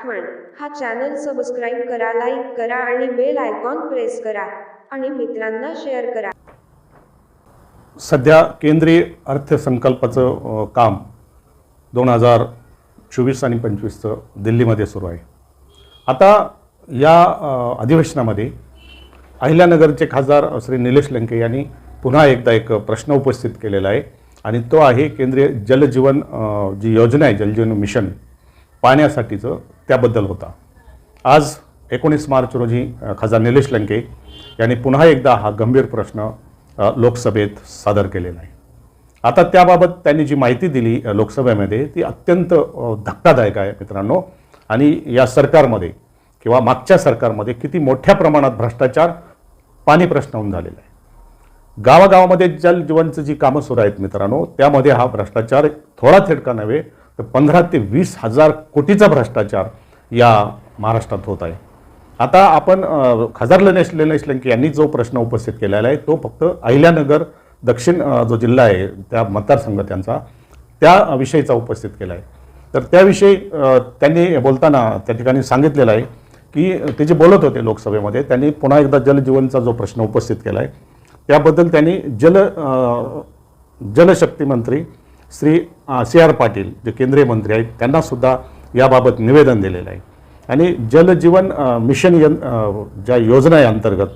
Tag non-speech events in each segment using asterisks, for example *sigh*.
आठवण हा channel subscribe करा लाईक करा आणि बेल आयकॉन प्रेस करा आणि मित्रांना शेअर करा. सध्या केंद्रीय अर्थसंकल्पाचं काम दोन हजार चोवीस आणि पंचवीसचं दिल्लीमध्ये सुरू आहे. आता या अधिवेशनामध्ये अहिल्यानगरचे खासदार श्री निलेश लंके यांनी पुन्हा एकदा एक प्रश्न उपस्थित केलेला आहे आणि तो आहे केंद्रीय जलजीवन जी योजना आहे जलजीवन मिशन पाण्यासाठीचं त्याबद्दल होता. आज एकोणीस मार्च रोजी खासदार निलेश लंके यांनी पुन्हा एकदा हा गंभीर प्रश्न लोकसभेत सादर केलेला आहे. आता त्याबाबत त्यांनी जी माहिती दिली लोकसभेमध्ये ती अत्यंत धक्कादायक आहे मित्रांनो. आणि या सरकारमध्ये किंवा मागच्या सरकारमध्ये किती मोठ्या प्रमाणात भ्रष्टाचार पाणी होऊन झालेला आहे. गावागावामध्ये जलजीवनचं जी कामं सुरू आहेत मित्रांनो त्यामध्ये हा भ्रष्टाचार थोडा थेटका नव्हे तर पंधरा ते वीस हजार कोटीचा भ्रष्टाचार या महाराष्ट्रात होत आहे. आता आपण खासदार लनेश लनेश लंके यांनी जो प्रश्न उपस्थित केलेला आहे तो फक्त अहिल्यानगर दक्षिण जो जिल्हा आहे त्या मतदारसंघ त्यांचा त्या विषयीचा उपस्थित केला आहे. तर त्याविषयी त्यांनी बोलताना त्या ठिकाणी सांगितलेलं आहे की ते जे बोलत होते लोकसभेमध्ये त्यांनी पुन्हा एकदा जलजीवनचा जो प्रश्न उपस्थित केला आहे त्याबद्दल त्यांनी जल जलशक्ती मंत्री श्री सी आर पाटील जे केंद्रीय मंत्री आहेत त्यांनासुद्धा याबाबत निवेदन दिलेलं आहे. आणि जलजीवन मिशन यन ज्या योजना आहे अंतर्गत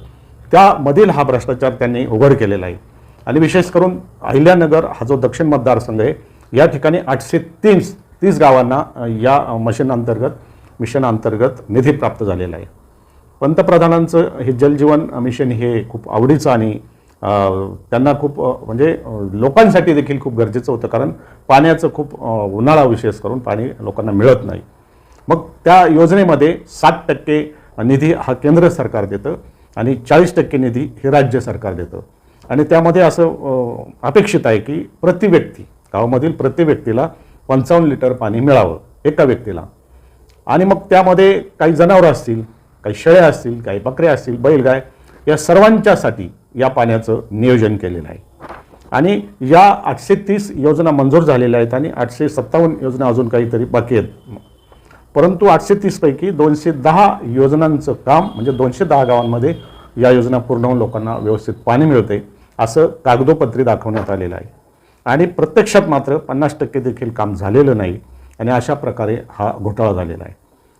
त्यामधील हा भ्रष्टाचार त्यांनी उघड केलेला आहे. आणि विशेष करून अहिल्यानगर हा जो दक्षिण मतदारसंघ आहे या ठिकाणी आठशे तीस तीस गावांना या मिशन अंतर्गत मिशन अंतर्गत निधी प्राप्त झालेला आहे. पंतप्रधानांचं हे जलजीवन मिशन हे खूप आवडीचं आणि त्यांना खूप म्हणजे लोकांसाठी देखील खूप गरजेचं होतं कारण पाण्याचं खूप उन्हाळा विशेष करून पाणी लोकांना मिळत नाही. मग त्या योजनेमध्ये सात टक्के निधी हा केंद्र सरकार देतं आणि चाळीस टक्के निधी हे राज्य सरकार देतं. आणि त्यामध्ये असं अपेक्षित आहे की प्रति व्यक्ती गावामधील प्रति व्यक्तीला पंचावन्न लिटर पाणी मिळावं एका व्यक्तीला. आणि मग त्यामध्ये काही जनावरं असतील काही शेळ्या असतील काही बकऱ्या असतील बैलगाय या सर्वांच्यासाठी या पाण्याचं नियोजन केलेलं आहे. आणि या आठशे तीस योजना मंजूर झालेल्या आहेत आणि आठशे सत्तावन्न योजना अजून काहीतरी बाकी आहेत. परंतु आठशे तीसपैकी दोनशे दहा योजनांचं काम म्हणजे दोनशे दहा गावांमध्ये या योजना पूर्ण होऊन लोकांना व्यवस्थित पाणी मिळते असं कागदोपत्री दाखवण्यात आलेलं आहे. आणि प्रत्यक्षात मात्र पन्नास टक्के देखील काम झालेलं नाही आणि अशा प्रकारे हा घोटाळा झालेला आहे.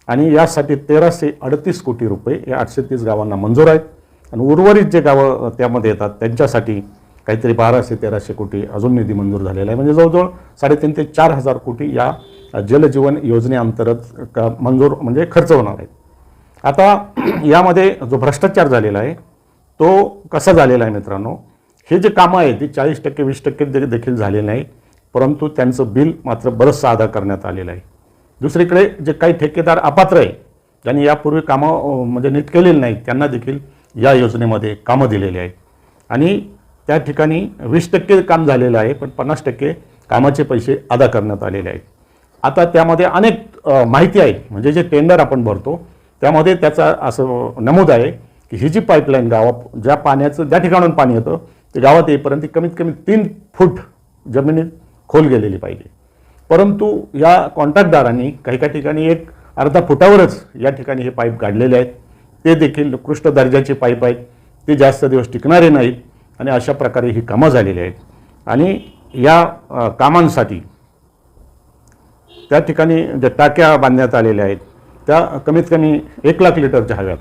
आणि यासाठी तेराशे अडतीस कोटी रुपये या आठशे तीस गावांना मंजूर आहेत. आणि उर्वरित जे गावं त्यामध्ये येतात त्यांच्यासाठी काहीतरी बाराशे तेराशे कोटी अजून निधी मंजूर झालेला आहे. म्हणजे जवळजवळ साडेतीन ते चार हजार कोटी या जलजीवन योजनेअंतर्गत का मंजूर म्हणजे खर्च होणार आहेत आता *clears throat* यामध्ये जो भ्रष्टाचार झालेला आहे तो कसा झालेला आहे मित्रांनो? हे जे कामं आहेत ती चाळीस टक्के वीस टक्के दे- देखील झालेलं नाही परंतु त्यांचं बिल मात्र बरंचसं अदा करण्यात आलेलं आहे. दुसरीकडे जे काही ठेकेदार अपात्र आहे ज्यांनी यापूर्वी कामं म्हणजे नीट केलेली नाही त्यांना देखील या योजनेमध्ये कामं दिलेली आहेत. आणि त्या ठिकाणी वीस टक्के काम झालेलं आहे पण पन्नास टक्के कामाचे पैसे अदा करण्यात आलेले आहेत. आता त्यामध्ये अनेक माहिती आहे. म्हणजे जे टेंडर आपण भरतो त्यामध्ये त्याचा असं नमूद आहे की ही जी पाईपलाईन गावात ज्या पाण्याचं ज्या ठिकाणून पाणी येतं ते गावात येईपर्यंत कमीत कमी तीन फूट जमिनीत खोल गेलेली पाहिजे. परंतु या कॉन्ट्रॅक्टदारांनी काही काही ठिकाणी एक अर्धा फुटावरच या ठिकाणी हे पाईप काढलेले आहेत. ते देखील उत्कृष्ट दर्जाचे पाईप आहेत ते जास्त दिवस टिकणारे नाहीत आणि अशा प्रकारे ही कामं झालेली आहेत. आणि या कामांसाठी त्या ठिकाणी ज्या टाक्या बांधण्यात आलेल्या आहेत त्या कमीत कमी एक लाख लिटरच्या हव्यात.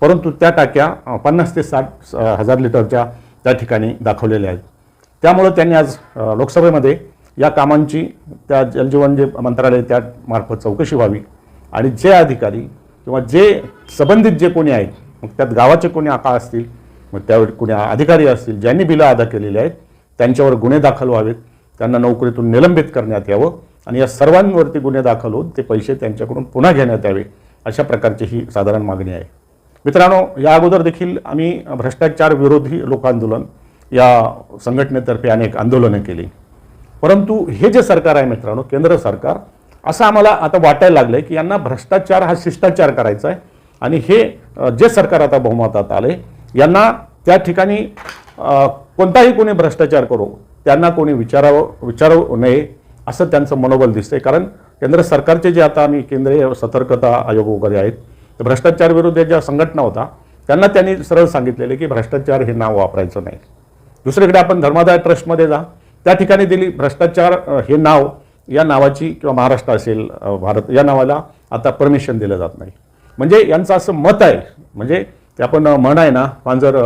परंतु त्या टाक्या पन्नास ते साठ हजार लिटरच्या त्या ठिकाणी दाखवलेल्या आहेत. त्यामुळं त्यांनी आज लोकसभेमध्ये या कामांची त्या जलजीवन जे मंत्रालय त्यामार्फत चौकशी व्हावी आणि जे अधिकारी किंवा जे संबंधित जे कोणी आहेत मग त्यात गावाचे कोणी आका असतील मग त्यावेळी कोणी अधिकारी असतील ज्यांनी बिलं अदा केलेली आहेत त्यांच्यावर गुन्हे दाखल व्हावेत त्यांना नोकरीतून निलंबित करण्यात यावं आणि या सर्वांवरती गुन्हे दाखल होऊन ते पैसे त्यांच्याकडून पुन्हा घेण्यात यावे अशा प्रकारची ही साधारण मागणी आहे. मित्रांनो या अगोदर देखील आम्ही भ्रष्टाचार विरोधी लोकांदोलन या संघटनेतर्फे अनेक आंदोलनं केली. परंतु हे जे सरकार आहे मित्रांनो केंद्र सरकार असं आम्हाला आता वाटायला लागलं की यांना भ्रष्टाचार हा शिष्टाचार करायचा आहे आणि हे जे सरकार आता बहुमतात आले यांना त्या ठिकाणी कोणताही कोणी भ्रष्टाचार करो त्यांना कोणी विचारावं विचारू नये असं त्यांचं मनोबल दिसतंय. कारण केंद्र सरकारचे जे आता आम्ही केंद्रीय सतर्कता आयोग वगैरे आहेत तर भ्रष्टाचार विरुद्ध ज्या संघटना होता त्यांना त्यांनी सरळ सांगितलेले की भ्रष्टाचार हे नाव वापरायचं नाही. दुसरीकडे आपण धर्मादाय ट्रस्टमध्ये जा त्या ठिकाणी दिली भ्रष्टाचार हे नाव या नावाची किंवा महाराष्ट्र असेल भारत या नावाला आता परमिशन दिलं जात नाही. म्हणजे यांचं असं मत आहे. म्हणजे ते आपण म्हण आहे ना पांजर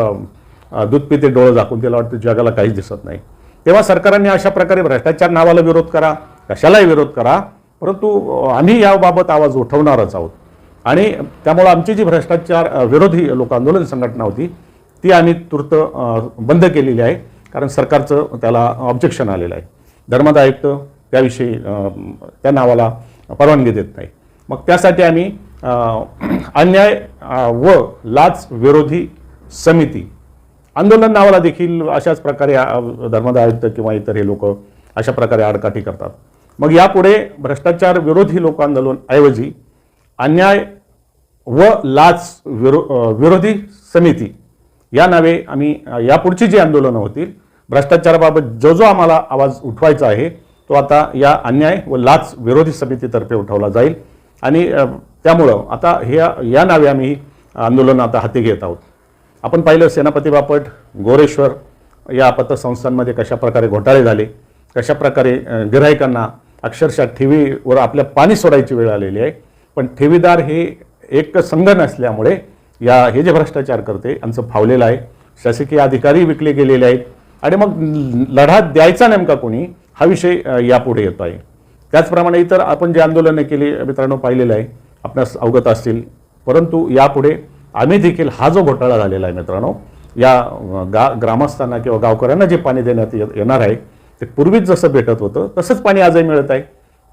दूध पिते डोळं झाकून त्याला वाटतं जगाला काहीच दिसत नाही. तेव्हा सरकारने अशा प्रकारे भ्रष्टाचार नावाला विरोध करा कशालाही विरोध करा परंतु आम्ही याबाबत आवाज उठवणारच आहोत. आणि त्यामुळं आमची जी भ्रष्टाचार विरोधी लोक आंदोलन संघटना होती ती आम्ही तूर्त बंद केलेली आहे. कारण सरकारचं त्याला ऑब्जेक्शन आलेलं आहे. धर्मादा त्याविषयी त्या नावाला परवानगी देत नाही. मग त्यासाठी आम्ही अन्याय व लाच विरोधी समिती आंदोलन नावाला देखील अशाच प्रकारे अ, आयुक्त किंवा इतर हे लोक अशा प्रकारे आडकाठी करतात. मग यापुढे भ्रष्टाचार विरोधी लोक आंदोलन ऐवजी अन्याय व लाच विरो विरोधी समिती या नावे आम्ही यापुढची जी आंदोलनं होतील भ्रष्टाचाराबाबत जो जो आम्हाला आवाज उठवायचा आहे तो आता या अन्याय व लाच विरोधी समितीतर्फे उठवला जाईल. आणि त्यामुळं आता हे या नावे आम्ही आंदोलन आता हाती घेत आहोत. आपण पाहिलं सेनापती बापट गोरेश्वर या पतसंस्थांमध्ये कशा प्रकारे घोटाळे झाले कशा प्रकारे गिऱ्हाईकांना अक्षरशः ठेवीवर आपल्या पाणी सोडायची वेळ आलेली आहे. पण ठेवीदार हे एक संघ नसल्यामुळे या हे जे भ्रष्टाचार करते यांचं फावलेलं आहे. शासकीय अधिकारी विकले गेलेले आहेत. आणि मग लढा द्यायचा नेमका कोणी हा विषय यापुढे येतो आहे. त्याचप्रमाणे इतर आपण जे आंदोलनं केली मित्रांनो पाहिलेलं आहे आपणास अवगत असतील. परंतु यापुढे आम्ही देखील हा जो घोटाळा झालेला आहे मित्रांनो या गा ग्रामस्थांना किंवा गावकऱ्यांना जे पाणी देण्यात येणार आहे ते पूर्वीच जसं भेटत होतं तसंच पाणी आजही मिळत आहे.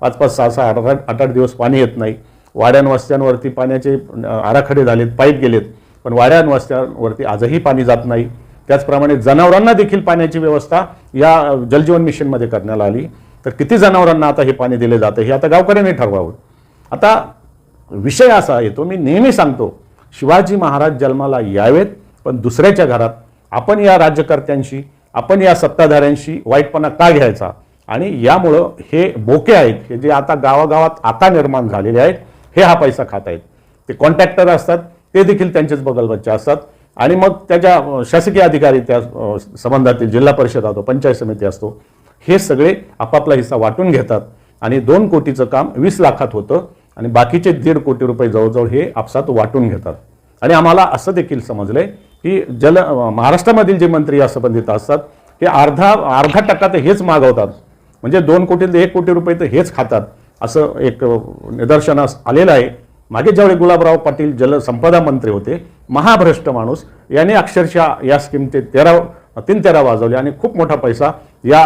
पाच पाच सहा सहा आठ आठ आठ आठ दिवस पाणी येत नाही. वाड्यांवस्त्यांवरती पाण्याचे आराखडे झालेत पाईप गेलेत. पण वाड्यांवस्त्यांवरती आजही पाणी जात नाही. त्याचप्रमाणे जनावरांना देखील पाण्याची व्यवस्था या जलजीवन मिशनमध्ये करण्यात आली. तर किती जनावरांना आता हे पाणी दिले जातं हे आता गावकऱ्यांनी ठरवावं. आता विषय असा येतो मी नेहमी सांगतो शिवाजी महाराज जन्माला यावेत पण दुसऱ्याच्या घरात आपण या राज्यकर्त्यांशी आपण या सत्ताधाऱ्यांशी वाईटपणा का घ्यायचा? आणि यामुळं हे बोके आहेत हे जे आता गावागावात आता निर्माण झालेले आहेत हे हा पैसा खात आहेत ते कॉन्ट्रॅक्टर असतात ते देखील त्यांचेच बगलबच्चे असतात. आणि मग त्याच्या शासकीय अधिकारी त्या संबंधातील जिल्हा परिषद असतो पंचायत समिती असतो हे सगळे आपापला हिस्सा वाटून घेतात. आणि दोन कोटीचं काम वीस लाखात होतं आणि बाकीचे दीड कोटी रुपये जवळजवळ हे आपसात वाटून घेतात. आणि आम्हाला असं देखील समजलंय की जल महाराष्ट्रामधील जे मंत्री या संबंधित असतात ते अर्धा अर्धा टक्का तर हेच मागवतात. म्हणजे दोन कोटी एक कोटी रुपये तर हेच खातात असं एक निदर्शनास आलेलं आहे. मागे ज्यावेळी गुलाबराव पाटील जलसंपदा मंत्री होते महाभ्रष्ट माणूस याने अक्षरशः या स्कीमचे तेरा तीन तेरा वाजवले आणि खूप मोठा पैसा या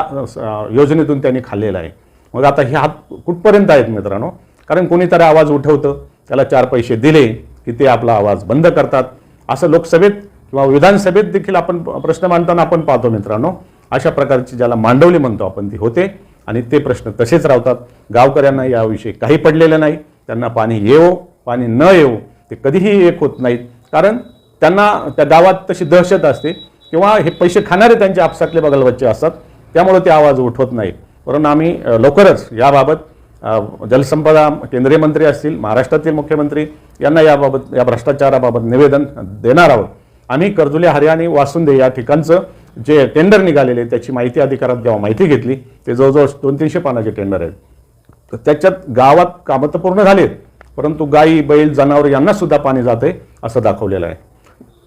योजनेतून त्यांनी खाल्लेला आहे. मग आता हे हात कुठपर्यंत आहेत मित्रांनो? कारण कोणीतरी आवाज उठवतं त्याला चार पैसे दिले की ते आपला आवाज बंद करतात. असं लोकसभेत किंवा विधानसभेत देखील आपण प्रश्न मांडताना आपण पाहतो मित्रांनो. अशा प्रकारची ज्याला मांडवली म्हणतो आपण ती होते आणि ते प्रश्न तसेच राहतात. गावकऱ्यांना याविषयी काही पडलेलं नाही. त्यांना पाणी येवो. पाणी न येऊ ते कधीही एक होत नाहीत. कारण त्यांना त्या गावात तशी दहशत असते किंवा हे पैसे खाणारे त्यांचे आपसातले बगलबच्चे असतात त्यामुळे ते आवाज उठवत नाही परंतु आम्ही लवकरच याबाबत जलसंपदा केंद्रीय मंत्री असतील महाराष्ट्रातील मुख्यमंत्री यांना याबाबत या भ्रष्टाचाराबाबत निवेदन देणार आहोत. आम्ही कर्जुले हरियाणी वासुंदे या ठिकाणचं जे टेंडर निघालेले त्याची माहिती अधिकारात जेव्हा माहिती घेतली. ते जवळजवळ दोन तीनशे पानाचे टेंडर आहेत. तर त्याच्यात गावात कामं तर पूर्ण झालीत. परंतु गायी बैल जनावर यांना सुद्धा पाणी जाते असं दाखवलेलं आहे.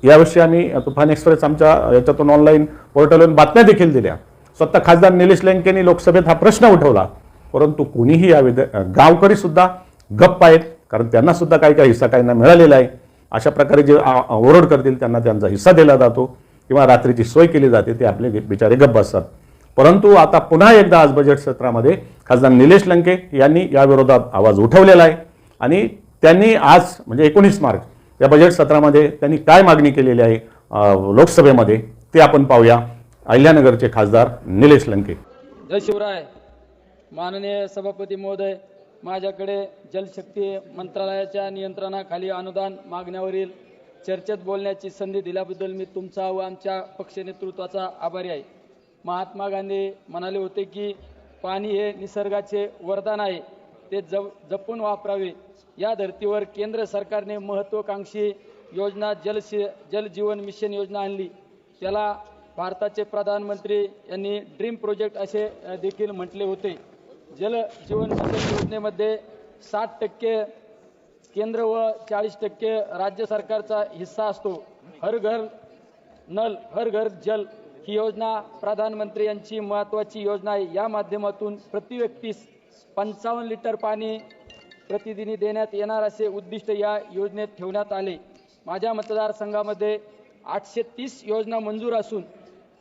याविषयी आम्ही तुफान एक्सप्रेस आमच्या याच्यातून ऑनलाईन पोर्टलवरून बातम्या देखील दिल्या. स्वतः खासदार निलेश लंकेंनी लोकसभेत हा प्रश्न उठवला. परंतु कुणीही या विध गावकरी सुद्धा गप्प आहेत कारण त्यांना सुद्धा काही काही हिस्सा काहींना मिळालेला आहे. अशा प्रकारे जे ओरड करतील त्यांना त्यांचा हिस्सा दिला जातो किंवा रात्रीची सोय केली जाते ते आपले बिचारे गप्प असतात. परंतु आता पुन्हा एकदा आज बजेट सत्रामध्ये खासदार निलेश लंके यांनी याविरोधात आवाज उठवलेला आहे. आणि त्यांनी आज म्हणजे एकोणीस मार्च या बजेट सत्रामध्ये त्यांनी काय मागणी केलेली आहे लोकसभेमध्ये ते आपण पाहूया. अहिल्यानगरचे खासदार निलेश लंके. जय शिवराय. माननीय सभापती महोदय माझ्याकडे जलशक्ती मंत्रालयाच्या नियंत्रणाखाली अनुदान मागण्यावरील चर्चेत बोलण्याची संधी दिल्याबद्दल मी तुमचा व आमच्या पक्ष नेतृत्वाचा आभारी आहे. महात्मा गांधी म्हणाले होते की पाणी हे निसर्गाचे वरदान आहे. ते जप जपून वापरावे. या धर्तीवर केंद्र सरकारने महत्वाकांक्षी योजना जल जल जीवन मिशन योजना आणली. त्याला भारताचे प्रधानमंत्री यांनी ड्रीम प्रोजेक्ट असे देखील म्हटले होते. जल जीवन मिशन योजनेमध्ये साठ टक्के केंद्र व चाळीस टक्के राज्य सरकारचा हिस्सा असतो. हर घर नल हर घर जल ही योजना प्रधानमंत्री यांची महत्वाची योजना आहे. या माध्यमातून प्रति व्यक्तीस पंचावन्न लिटर पाणी प्रतिदिनी देण्यात येणार असे उद्दिष्ट या योजनेत ठेवण्यात आले. माझ्या मतदारसंघामध्ये आठशे तीस योजना मंजूर असून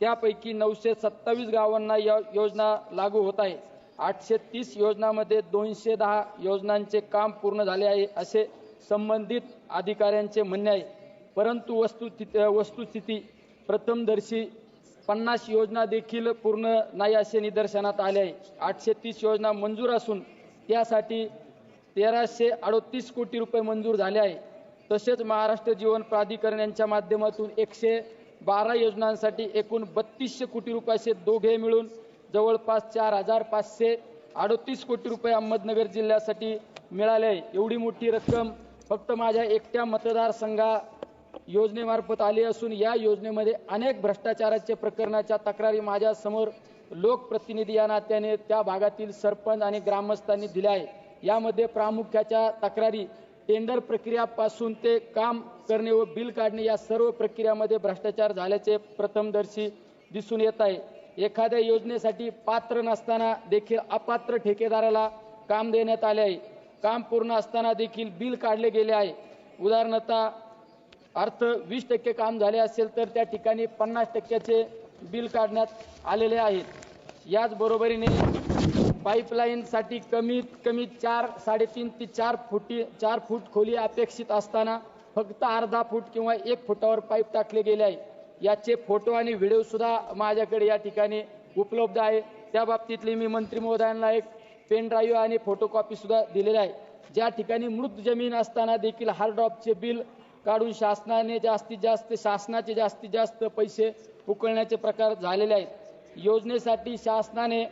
त्यापैकी नऊशे सत्तावीस गावांना या योजना लागू होत आहे. आठशे तीस योजनामध्ये दोनशे दहा योजनांचे काम पूर्ण झाले आहे असे संबंधित अधिकाऱ्यांचे म्हणणे आहे. परंतु वस्तुस्थिती वस्तुस्थिती प्रथमदर्शी पन्नास योजना देखील पूर्ण नाही असे निदर्शनात आले आहे. आठशे तीस योजना मंजूर असून त्यासाठी तेराशे अडोतीस कोटी रुपये मंजूर झाले आहे. तसेच महाराष्ट्र जीवन प्राधिकरण यांच्या माध्यमातून एकशे बारा योजनांसाठी एकूण बत्तीसशे कोटी रुपयाचे दोघे मिळून जवळपास चार हजार पाचशे अडोतीस कोटी रुपये अहमदनगर जिल्ह्यासाठी मिळाले आहे. एवढी मोठी रक्कम फक्त माझ्या एकट्या मतदारसंघा योजनेमार्फत आली असून या योजनेमध्ये अनेक भ्रष्टाचाराच्या प्रकरणाच्या तक्रारी माझ्यासमोर लोकप्रतिनिधी या नात्याने त्या भागातील सरपंच आणि ग्रामस्थांनी दिल्या आहे यामध्ये प्रामुख्याच्या तक्रारी टेंडर प्रक्रियापासून ते काम करणे व बिल काढणे या सर्व प्रक्रियामध्ये भ्रष्टाचार झाल्याचे प्रथमदर्शी दिसून येत आहे. एखाद्या योजनेसाठी पात्र नसताना देखील अपात्र ठेकेदाराला काम देण्यात आले आहे. काम पूर्ण असताना देखील बिल काढले गेले आहे. उदाहरणतः अर्थ वीस टक्के काम झाले असेल तर त्या ठिकाणी पन्नास टक्क्याचे बिल काढण्यात आलेले आहेत याचबरोबरीने पाईपलाईनसाठी कमीत कमी चार साडेतीन ते चार फुटी चार फूट खोली अपेक्षित असताना फक्त अर्धा फूट किंवा एक फुटावर पाईप टाकले गेले आहे. याचे फोटो आणि व्हिडिओ सुद्धा माझ्याकडे या ठिकाणी उपलब्ध आहे. त्या बाबतीतली मी मंत्री महोदयांना एक पेन ड्राईव्ह आणि फोटोकॉपी सुद्धा दिलेली आहे. ज्या ठिकाणी मृत जमीन असताना देखील हार्डड्रॉपचे बिल काढून शासनाने जास्तीत जास्त शासनाचे जास्तीत जास्त पैसे उकळण्याचे प्रकार झालेले आहेत. योजनेसाठी शासनाने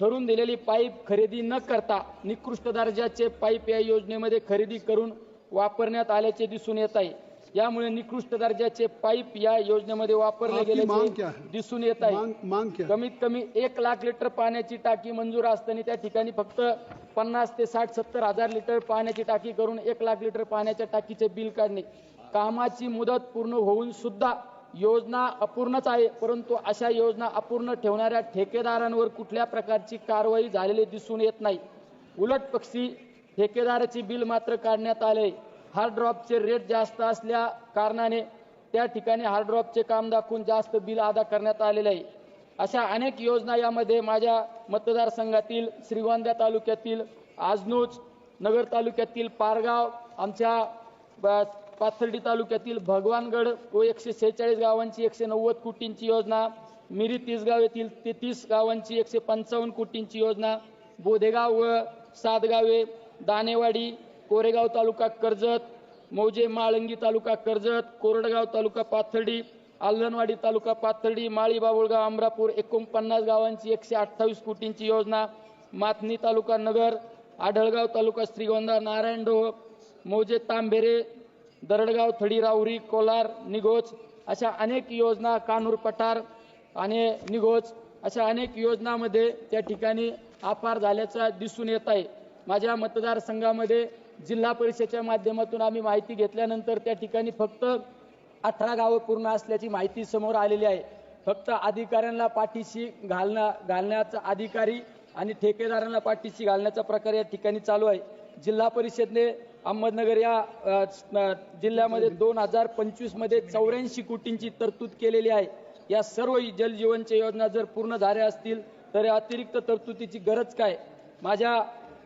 ठरवून दिलेली पाईप खरेदी न करता निकृष्ट दर्जाचे पाईप या योजनेमध्ये खरेदी करून वापरण्यात आल्याचे दिसून येत आहे यामुळे निकृष्ट दर्जाचे पाईप या योजनेमध्ये वापरले है? दिसून येत आहे मांग मांग क्या? कमीत कमी एक लाख लिटर पाण्याची टाकी मंजूर असताना त्या ठिकाणी फक्त पन्नास ते साठ सत्तर हजार लिटर पाण्याची टाकी करून एक लाख लिटर पाण्याच्या टाकीचे बिल काढणे कामाची मुदत पूर्ण होऊन सुद्धा योजना अपूर्णच आहे परंतु अशा योजना अपूर्ण ठेवणाऱ्या ठेकेदारांवर कुठल्या प्रकारची कारवाई झालेली दिसून येत नाही. उलट पक्षी ठेकेदाराची बिल मात्र काढण्यात आले. हार्ड ड्रॉपचे रेट जास्त असल्या कारणाने त्या ठिकाणी हार्ड ड्रॉपचे काम दाखवून जास्त बिल अदा करण्यात आलेले आहे. अशा अनेक योजना यामध्ये माझ्या मतदारसंघातील श्रीगोंदा तालुक्यातील आजनूज नगर तालुक्यातील पारगाव आमच्या पाथर्डी तालुक्यातील भगवानगड व एकशे सेहेचाळीस गावांची एकशे नव्वद कोटींची योजना मिरी तीसगाव येथील तेहतीस गावांची एकशे पंचावन्न कोटींची योजना बोधेगाव व सातगावे दानेवाडी कोरेगाव तालुका कर्जत मौजे माळंगी तालुका कर्जत कोरडगाव तालुका पाथर्डी आल्लनवाडी तालुका पाथर्डी माळी बाबुळगाव अमरापूर एकोणपन्नास गावांची एकशे अठ्ठावीस कोटींची योजना माथनी तालुका नगर आढळगाव तालुका श्रीगोंदा नारायणडोह मौजे तांबेरे दरडगाव थडी राहुरी कोलार निघोज अशा अनेक योजना कानूर पठार आणि निगोज अशा अनेक योजनामध्ये त्या ठिकाणी अपार झाल्याचा दिसून येत आहे. माझ्या मतदारसंघामध्ये जिल्हा परिषदेच्या माध्यमातून आम्ही माहिती घेतल्यानंतर त्या ठिकाणी फक्त अठरा गावं पूर्ण असल्याची माहिती समोर आलेली आहे. फक्त अधिकाऱ्यांना पाठीशी घालणं घालण्याचा अधिकारी आणि ठेकेदारांना पाठीशी घालण्याचा प्रकार या ठिकाणी चालू आहे. जिल्हा परिषदने अहमदनगर या जिल्ह्यामध्ये दोन हजार पंचवीसमध्ये चौऱ्याऐंशी कोटींची तरतूद केलेली आहे. या सर्व जलजीवनच्या योजना जर पूर्ण झाल्या असतील तर या अतिरिक्त तरतुदीची गरज काय? माझ्या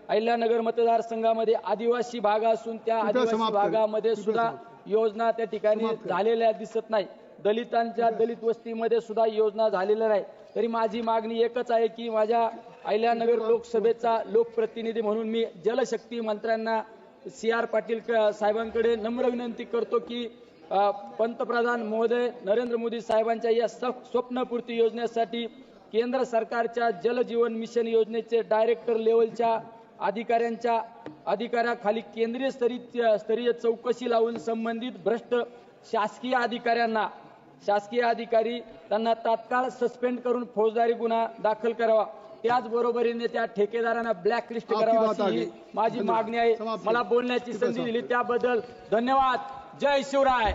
अहिल्यानगर मतदारसंघामध्ये आदिवासी भाग असून त्या आदिवासी. भागामध्ये सुद्धा योजना त्या ठिकाणी. झालेल्या दिसत नाही. दलितांच्या दलित वस्तीमध्ये सुद्धा योजना झालेल्या नाही. तरी माझी मागणी एकच आहे की माझ्या अहिल्यानगर लोकसभेचा लोकप्रतिनिधी म्हणून मी जलशक्ती मंत्र्यांना सी आर पाटील साहेबांकडे नम्र विनंती करतो की पंतप्रधान महोदय नरेंद्र मोदी साहेबांच्या या स- स्वप्नपूर्ती योजनेसाठी केंद्र सरकारच्या जल जीवन मिशन योजनेचे डायरेक्टर लेवलच्या अधिकाऱ्यांच्या अधिकाऱ्याखाली केंद्रीय स्तरीय स्तरीय चौकशी लावून संबंधित भ्रष्ट शासकीय अधिकाऱ्यांना शासकीय अधिकारी त्यांना तात्काळ सस्पेंड करून फौजदारी गुन्हा दाखल करावा. त्याचबरोबरीने त्या ठेकेदारांना ब्लॅकलिस्ट आपकी करावा माझी मागणी आहे. मला बोलण्याची संधी. दिली. त्याबद्दल धन्यवाद. जय शिवराय.